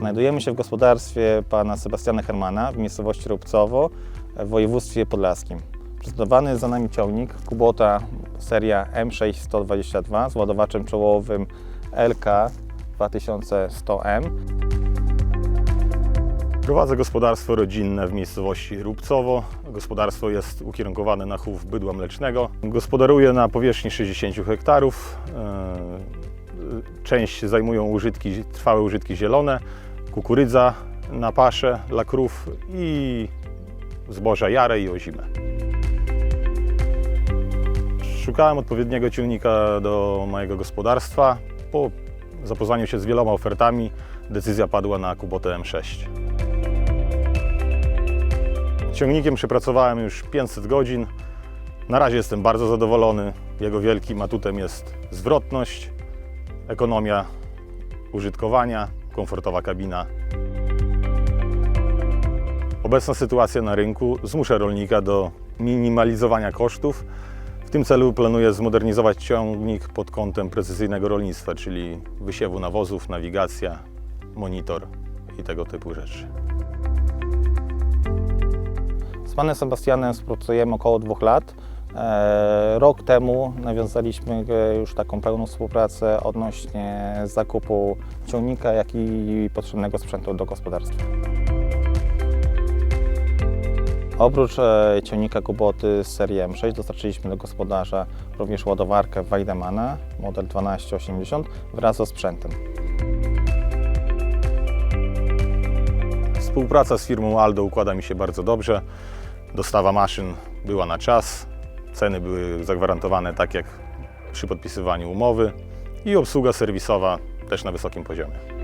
Znajdujemy się w gospodarstwie pana Sebastiana Hermana w miejscowości Rubcowo w województwie podlaskim. Prezentowany za nami ciągnik Kubota seria M6122 z ładowaczem czołowym LK 2100M. Prowadzę gospodarstwo rodzinne w miejscowości Rubcowo. Gospodarstwo jest ukierunkowane na chów bydła mlecznego. Gospodaruję na powierzchni 60 hektarów. E, Część zajmują użytki, trwałe użytki zielone, kukurydza na paszę dla krów i zboża jare i ozimę. Szukałem odpowiedniego ciągnika do mojego gospodarstwa. Po zapoznaniu się z wieloma ofertami decyzja padła na Kubotę M6. Ciągnikiem przepracowałem już 500 godzin. Na razie jestem bardzo zadowolony. Jego wielkim atutem jest zwrotność, ekonomia użytkowania, komfortowa kabina. Obecna sytuacja na rynku zmusza rolnika do minimalizowania kosztów. W tym celu planuję zmodernizować ciągnik pod kątem precyzyjnego rolnictwa, czyli wysiewu nawozów, nawigacja, monitor i tego typu rzeczy. Z panem Sebastianem współpracujemy około dwóch lat. E, Rok temu nawiązaliśmy e, już taką pełną współpracę odnośnie zakupu ciągnika, jak i potrzebnego sprzętu do gospodarstwa. Oprócz e, ciągnika Kuboty z serii M6 dostarczyliśmy do gospodarza również ładowarkę Weidemana model 1280 wraz ze sprzętem. Współpraca z firmą Aldo układa mi się bardzo dobrze. Dostawa maszyn była na czas, ceny były zagwarantowane tak jak przy podpisywaniu umowy i obsługa serwisowa też na wysokim poziomie.